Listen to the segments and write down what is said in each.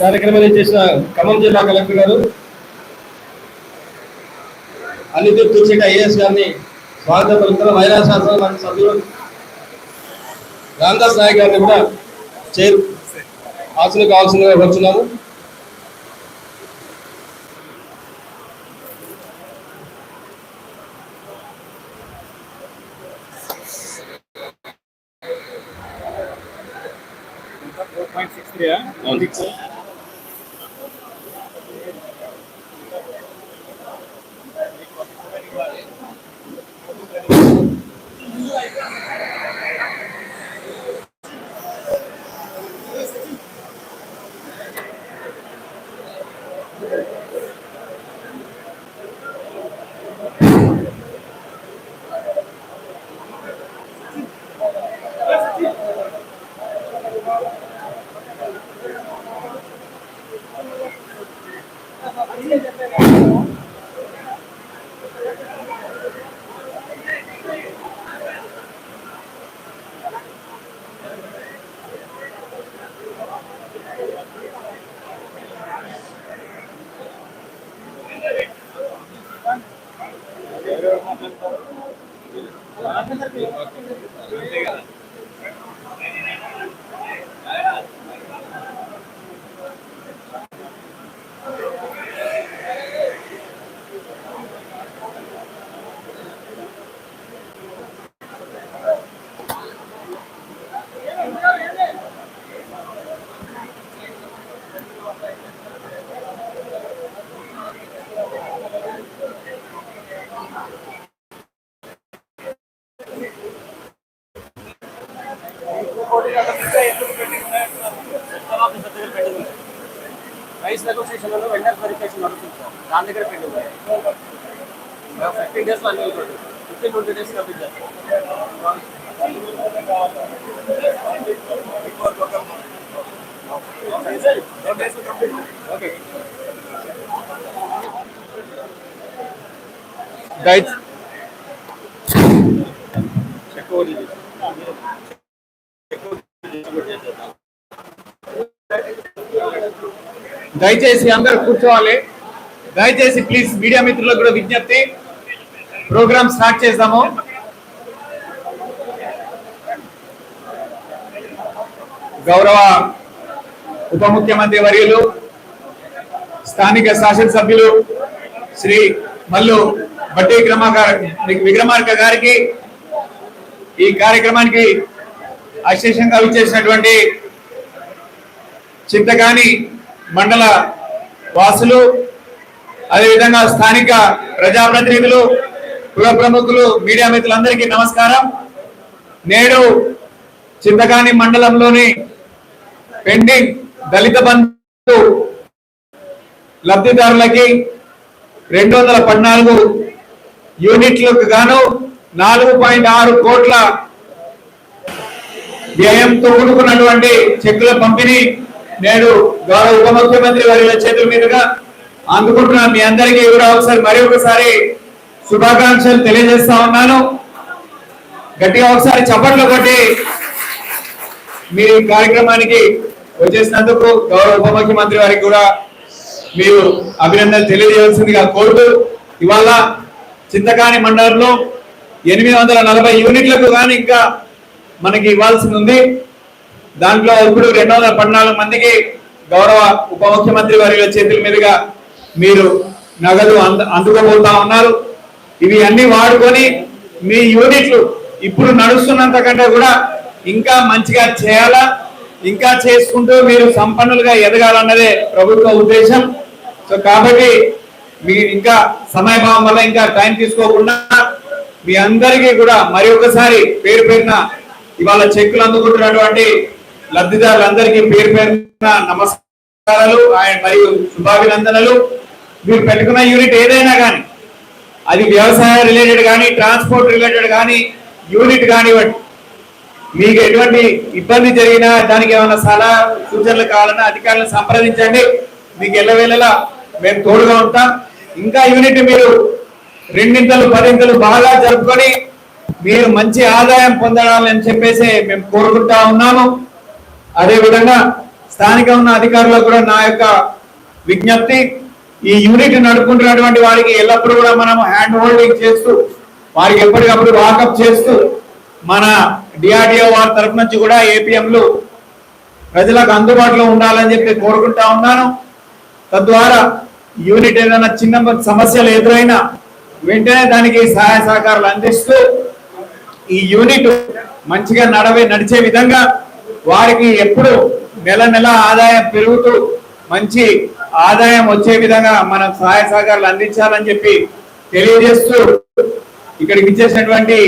కార్యక్రమాన్ని చేసిన ఖమ్మం జిల్లా కలెక్టర్ గారు అన్ని తీర్చి ఐఏఎస్ గారిని స్వాగత పలుకుతున్న మహిళా శాస్త్రం మన సభ్యులు రామదాస్ నాయక్ గారిని కూడా చేరు ఆశలు కావాల్సిందిగా వచ్చున్నాము. ప్రైస్ సార్ దాని దగ్గర పెండింగ్ ఉంది ఫిఫ్టీన్ డేస్లో అన్ని అయిపోతుంది ఫిఫ్టీన్ ట్వంటీ డేస్ కంప్లీట్ చేస్తాం ఓకే గైడ్ దయచేసి అందరూ కూర్చోవాలి దయచేసి ప్లీజ్ మీడియా మిత్రులకు కూడా విజ్ఞప్తి. ప్రోగ్రామ్ స్టార్ట్ చేద్దాము. గౌరవ ఉప ముఖ్యమంత్రి వర్యులు స్థానిక శాసనసభ్యులు శ్రీ మల్లు బట్టి విక్రమార్క విక్రమార్క గారికి ఈ కార్యక్రమానికి అశేషంగా విచ్చేసినటువంటి చింతకాని మండల వాసులు అదేవిధంగా స్థానిక ప్రజాప్రతినిధులు కుల ప్రముఖులు మీడియా మిత్రులందరికీ నమస్కారం. నేడు చింతకాని మండలంలోని పెండింగ్ దళిత బంధు లబ్ధిదారులకి రెండు వందల పద్నాలుగు యూనిట్లకు గాను నాలుగు పాయింట్ ఆరు కోట్ల వ్యయంతో కూడుకున్నటువంటి చెక్కుల పంపిణీ నేడు గౌరవ ఉప ముఖ్యమంత్రి వారి చేతుల మీదుగా అందుకుంటున్నాను మీ అందరికీ కూడా ఒకసారి మరి ఒకసారి శుభాకాంక్షలు తెలియజేస్తా ఉన్నాను. గట్టిగా ఒకసారి చప్పట్లు కొట్టి మీరు ఈ కార్యక్రమానికి వచ్చేసినందుకు గౌరవ ఉప ముఖ్యమంత్రి వారికి కూడా మీరు అభినందనలు తెలియజేయాల్సిందిగా కోరుతూ ఇవాళ చింతకాని మండలంలో ఎనిమిది వందల నలభై యూనిట్లకు కానీ ఇంకా మనకి ఇవ్వాల్సి ఉంది. దాంట్లో ఇప్పుడు రెండు వందల పద్నాలుగు మందికి గౌరవ ఉప ముఖ్యమంత్రి వారి చేతుల మీదుగా మీరు నగదు అంద అందుకోబోతా ఉన్నారు. ఇవి అన్ని వాడుకొని మీ యూనిట్లు ఇప్పుడు నడుస్తున్నంత కంటే కూడా ఇంకా మంచిగా చేయాలా? ఇంకా చేసుకుంటూ మీరు సంపన్నులుగా ఎదగాలన్నదే ప్రభుత్వ ఉద్దేశం. సో కాబట్టి మీరు ఇంకా సమయభావం వల్ల ఇంకా టైం తీసుకోకుండా మీ అందరికీ కూడా మరి ఒకసారి పేరు పేరున ఇవాళ చెక్కులు అందుకుంటున్నటువంటి లబ్ధిదారులందరికీ పేరు పేరున నమస్కారాలు ఆయన మరియు శుభాభినందనలు. మీరు పెట్టుకున్న యూనిట్ ఏదైనా కానీ అది వ్యవసాయ రిలేటెడ్ కానీ ట్రాన్స్పోర్ట్ రిలేటెడ్ కానీ యూనిట్ కానివ్వండి. మీకు ఎటువంటి ఇబ్బంది జరిగినా దానికి ఏమైనా సలహా సూచనలు కావాలన్నా అధికారులను సంప్రదించండి. మీకు ఎల్లవేళలా మేము తోడుగా ఉంటాం. ఇంకా యూనిట్ మీరు రెండింతలు పదింతలు బాగా జరుపుకొని మీరు మంచి ఆదాయం పొందాలని చెప్పేసి మేము కోరుకుంటా ఉన్నాము. అదేవిధంగా స్థానిక ఉన్న అధికారులకు కూడా నా యొక్క విజ్ఞప్తి ఈ యూనిట్ నడుపుకుంటున్నటువంటి వారికి ఎల్లప్పుడూ కూడా మనం హ్యాండ్ హోల్డింగ్ చేస్తూ వారికి ఎప్పటికప్పుడు వాకప్ చేస్తూ మన డిఆర్డిఓ వారి తరఫు నుంచి కూడా ఏపీఎంలు ప్రజలకు అందుబాటులో ఉండాలని చెప్పి కోరుకుంటా ఉన్నాను. తద్వారా యూనిట్ ఏదైనా చిన్న సమస్యలు ఎదురైనా వెంటనే దానికి సహాయ సహకారాలు అందిస్తూ ఈ యూనిట్ మంచిగా నడవే నడిచే విధంగా వారికి ఎప్పుడు నెల నెల ఆదాయం పెరుగుతూ మంచి ఆదాయం వచ్చే విధంగా మనం సహాయ సహకారాలు అందించాలని చెప్పి తెలియజేస్తూ ఇక్కడికి ఇచ్చేసినటువంటి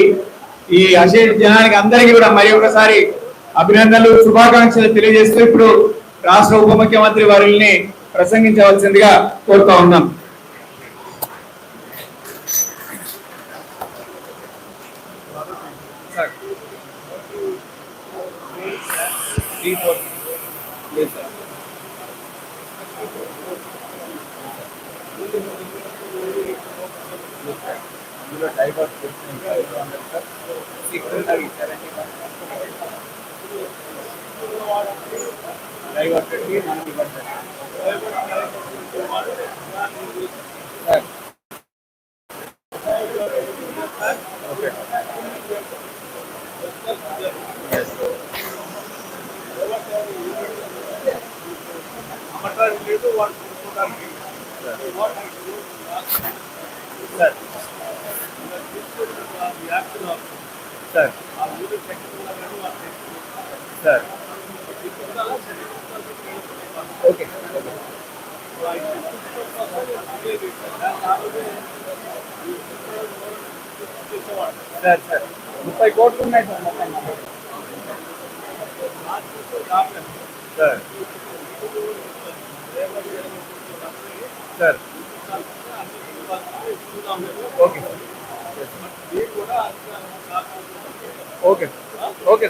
ఈ అశేష జనానికి అందరికీ కూడా మరి ఒకసారి అభినందనలు శుభాకాంక్షలు తెలియజేస్తూ ఇప్పుడు రాష్ట్ర ఉప ముఖ్యమంత్రి వారిని ప్రసంగించవలసిందిగా కోరుతా ఉన్నాం. ಒಂದು ಡೈವರ್ಸ್ ಸಿಗ್ನಲ್ ಆಗಿದ್ದಾರೆ ಡೈವರ್ಟೆಡ್ಲಿ ನಾನು ಬರ್ತೇನೆ okay ಅಮಟ relate what what I do sir sir okay sir sir ముప్పై కోట్లు ఉన్నాయి సార్ మొత్తం sir sir okay okay okay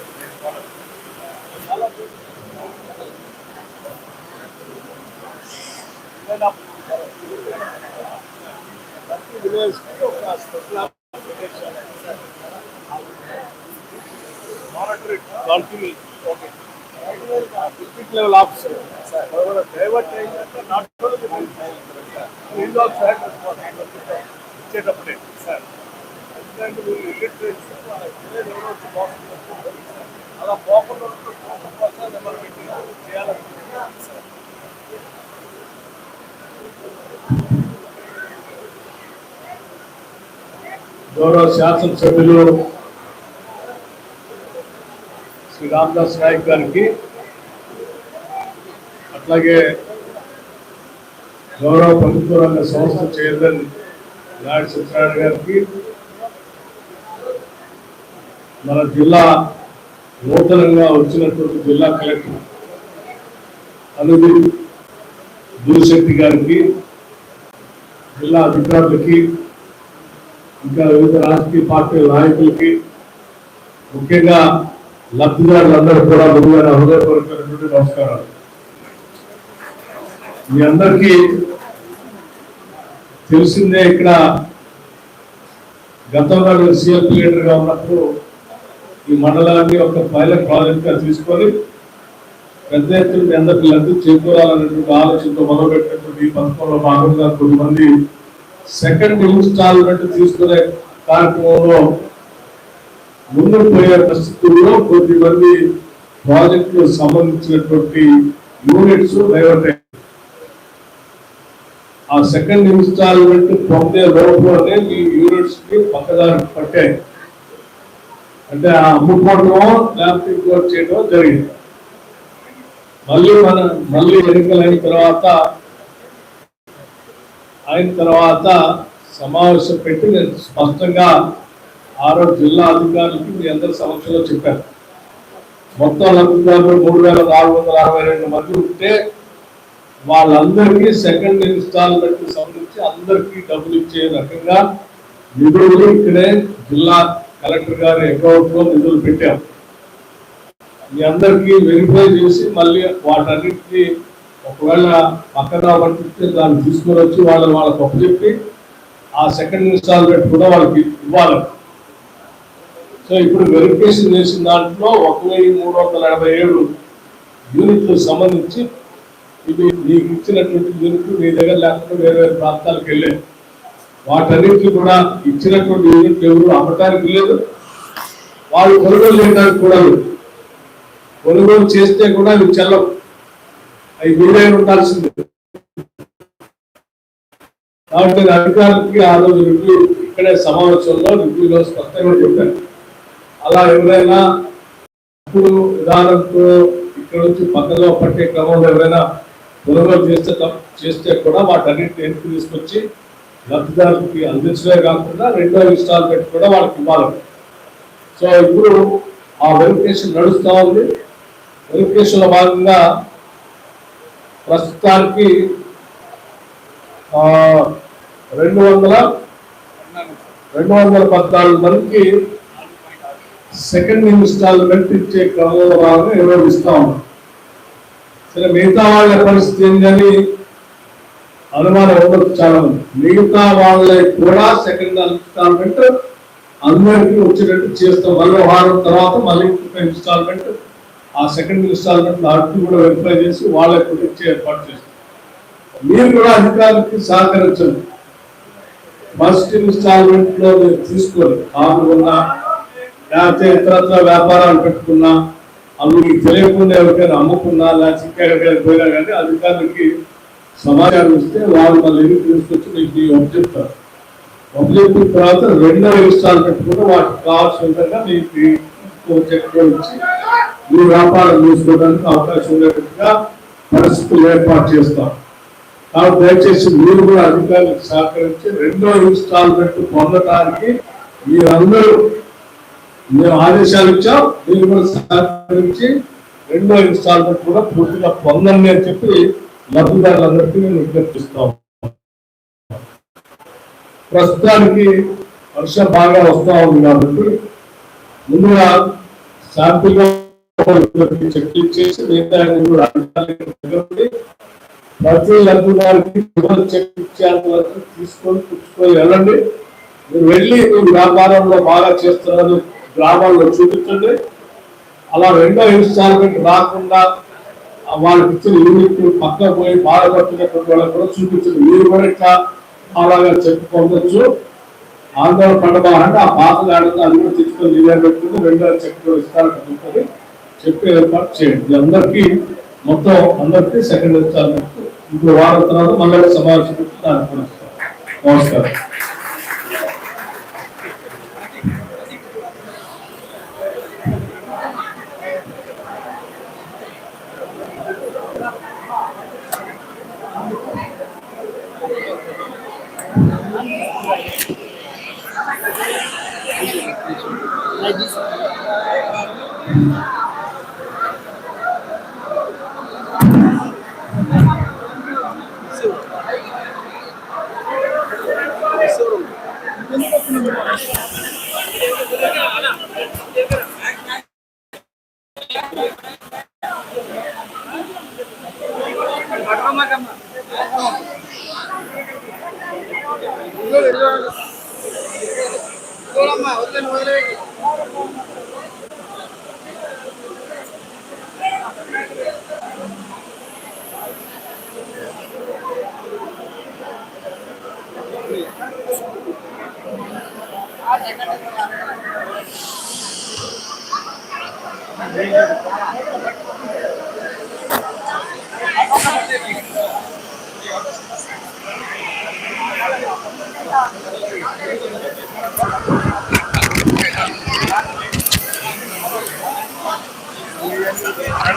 district level officer divert అయిందంటే నాట్ ఫీల్డ్ ఇచ్చేటప్పుడే సార్ ఎందుకంటే మీరు ఇల్లిటరేట్స్ ఎవరో అలా పోకుండా నెంబర్ పెట్టి చేయాలనుకుంటున్నాను సార్ గౌరవ శాసనసభ్యులు శ్రీ రామదాస్ నాయక్ గారికి అట్లాగే గౌరవ ప్రభుత్వ రంగ సంస్థ చైర్మన్ నాయుడు సత్యనారాయణ గారికి మన జిల్లా నూతనంగా వచ్చినటువంటి జిల్లా కలెక్టర్ అనుది దూశెట్టి గారికి జిల్లా అధికారులకి ఇంకా వివిధ రాజకీయ పార్టీల నాయకులకి ముఖ్యంగా లబ్ధిదారులందరూ కూడా ముందుగా హృదయపూర్వకమైనటువంటి నమస్కారాలు. మీ అందరికీ తెలిసిందే ఇక్కడ గతంలో నేను సీఎం లీడర్గా ఉన్నప్పుడు ఈ మండలాన్ని ఒక పైలట్ ప్రాజెక్ట్గా తీసుకొని పెద్ద ఎత్తున మీ అందరికీ లబ్ధి చేకూరాలనేటువంటి ఆలోచనతో మొదలుపెట్టినటువంటి ఈ పథకంలో భాగంగా కొద్దిమంది సెకండ్ ఇన్స్టాల్మెంట్ తీసుకునే కార్యక్రమంలో ముందుకు పోయే పరిస్థితుల్లో కొద్దిమంది ప్రాజెక్టు సంబంధించినటువంటి యూనిట్స్ డైవర్ట్ ఆ సెకండ్ ఇన్స్టాల్మెంట్ పొందే లోపలనే మీ యూనిట్స్కి పక్కదారి పట్టాయి. అంటే ఆ అమ్ముకోవడమో లేకపోతే ఇంకోటి చేయడం జరిగింది. మళ్ళీ మన మళ్ళీ ఎన్నికలైన అయిన తర్వాత అయిన తర్వాత సమావేశం పెట్టి నేను స్పష్టంగా ఆ రోజు జిల్లా అధికారులకి మీ అందరి సమక్షంలో చెప్పారు. మొత్తం లబ్ధిదారులు మూడు వేల నాలుగు వందల అరవై రెండు మంది ఉంటే వాళ్ళందరికీ సెకండ్ ఇన్స్టాల్మెంట్ సంబంధించి అందరికీ డబ్బులు ఇచ్చే రకంగా నిధులు ఇక్కడే జిల్లా కలెక్టర్ గారి అకౌంట్లో నిధులు పెట్టాం. మీ అందరికీ వెరిఫై చేసి మళ్ళీ వాటన్నిటికీ ఒకవేళ పక్కన పట్టిస్తే దాన్ని తీసుకొని వచ్చి వాళ్ళని వాళ్ళకి ఒప్పచెప్పి ఆ సెకండ్ ఇన్స్టాల్మెంట్ కూడా వాళ్ళకి ఇవ్వాలి సో ఇప్పుడు వెరిఫికేషన్ చేసిన దాంట్లో ఒక వెయ్యి మూడు వందల ఎనభై ఏడు యూనిట్లకు సంబంధించి ఇవి నీకు ఇచ్చినటువంటి యూనిట్లు నీ దగ్గర లేకుండా వేరే వేరే ప్రాంతాలకు వెళ్ళాయి. వాటన్నిటికీ కూడా ఇచ్చినటువంటి యూనిట్లు ఎవరు అమ్మటానికి లేదు. వాళ్ళు కొనుగోలు చేయడానికి కూడా కొనుగోలు చేస్తే కూడా అవి చెల్లవు. అవి మీరే ఉండాల్సిందే. కాబట్టి అధికారులకి ఆ రోజు రివ్యూ ఇక్కడే సమావేశంలో రివ్యూలో స్పష్టంగా చెప్పాను. అలా ఎవరైనా ఇప్పుడు విధానంతో ఇక్కడ నుంచి పక్కలో పట్టే క్రమంలో ఎవరైనా కొనుగోలు చేస్తే చేస్తే కూడా వాటన్నిటిని వెనక్కి తీసుకొచ్చి లబ్ధిదారులకి అందించడమే కాకుండా రెండో ఇన్స్టాల్మెంట్ కూడా వాళ్ళకి ఇవ్వాలి. సో ఇప్పుడు ఆ వెరిఫికేషన్ నడుస్తూ ఉంది. వెరిఫికేషన్ భాగంగా ప్రస్తుతానికి రెండు వందల రెండు వందల పద్నాలుగు మందికి సెకండ్ ఇన్స్టాల్మెంట్ ఇచ్చే క్రమంలో భాగంగా నిర్వహిస్తా ఉన్నాం. సరే మిగతా వాళ్ళ పరిస్థితి ఏంటని అనుమానం ఉండదు చాలా మిగతా వాళ్ళకి కూడా సెకండ్ ఇన్స్టాల్మెంట్ అందరికీ వచ్చేటట్టు చేస్తాం. మళ్ళీ వారం తర్వాత మళ్ళీ ఇన్స్టాల్మెంట్ ఆ సెకండ్ ఇన్స్టాల్మెంట్ అడ్డు కూడా వెరిఫై చేసి వాళ్ళకి కూడా ఇచ్చే ఏర్పాటు చేస్తాం. మీరు కూడా అధికారులకి సహకరించండి. ఫస్ట్ ఇన్స్టాల్మెంట్లో మీరు తీసుకోరు కాకుండా లేకపోతే ఇతరత్ర వ్యాపారాలు పెట్టుకున్నా అవి మీకు తెలియకుండా ఎవరికైనా అమ్ముకున్నా లేకపోతే ఎక్కడికైనా పోయినా కానీ అధికారులకి సమాచారం ఇస్తే వాళ్ళు మళ్ళీ ఇంటికి తీసుకొచ్చి మీకు ఒప్పచెప్తారు చెప్పిన తర్వాత రెండో ఇన్స్టాల్మెంట్ పెట్టుకుంటే వాటికి కావాల్సిన విధంగా మీకు చెక్ ఇచ్చి మీ వ్యాపారం చూసుకోవడానికి అవకాశం ఉండేటట్టుగా పరిస్థితులు ఏర్పాటు చేస్తాం. కాబట్టి దయచేసి మీరు కూడా అధికారులకు సహకరించి రెండో ఇన్స్టాల్మెంట్ పొందడానికి మీరందరూ మేము ఆదేశాలు ఇచ్చాం మీరు కూడా సహకరించి రెండో ఇన్స్టాల్మెంట్ కూడా పూర్తిగా పొందండి అని చెప్పి లబ్ధిదారులందరికీ నేను విజ్ఞప్తిస్తాం ప్రస్తుతానికి వర్షం బాగా వస్తూ ఉంది కాబట్టి ముందుగా శాంతిగా చెక్ చేసి మిగతా కూడా ప్రతి లబ్ధిదారుకి చెక్ వరకు తీసుకొని పుచ్చుకొని వెళ్ళండి. మీరు వెళ్ళి మీ వ్యాపారంలో బాగా చేస్తున్నారు గ్రామాల్లో చూపించండి. అలా రెండో ఇన్స్టాల్మెంట్ రాకుండా వాళ్ళకి ఇచ్చిన యూనిట్ పక్క పోయి బాధపడుతున్నటువంటి వాళ్ళకి కూడా చూపించండి. మీరు కూడా ఇట్లా అలాగా చెప్పుకోవచ్చు. పొందొచ్చు ఆందోళన పడబాలంటే ఆ బాధలు ఆడుతుంది అది కూడా తెచ్చుకొని నివేదన పెట్టుకుని రెండో చెక్ ఇస్తారని చెప్పి చెప్పే ఏర్పాటు చేయండి. అందరికీ మొత్తం అందరికీ సెకండ్ ఇన్స్టాల్మెంట్. ఇప్పుడు వారం తర్వాత మళ్ళీ సమావేశం నమస్కారం.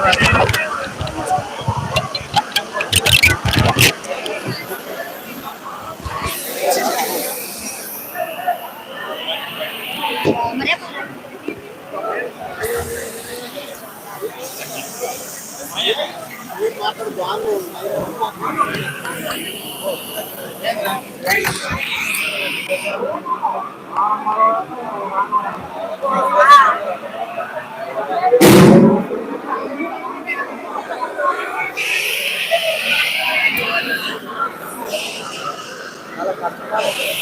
దాన్ని కూడా Gracias.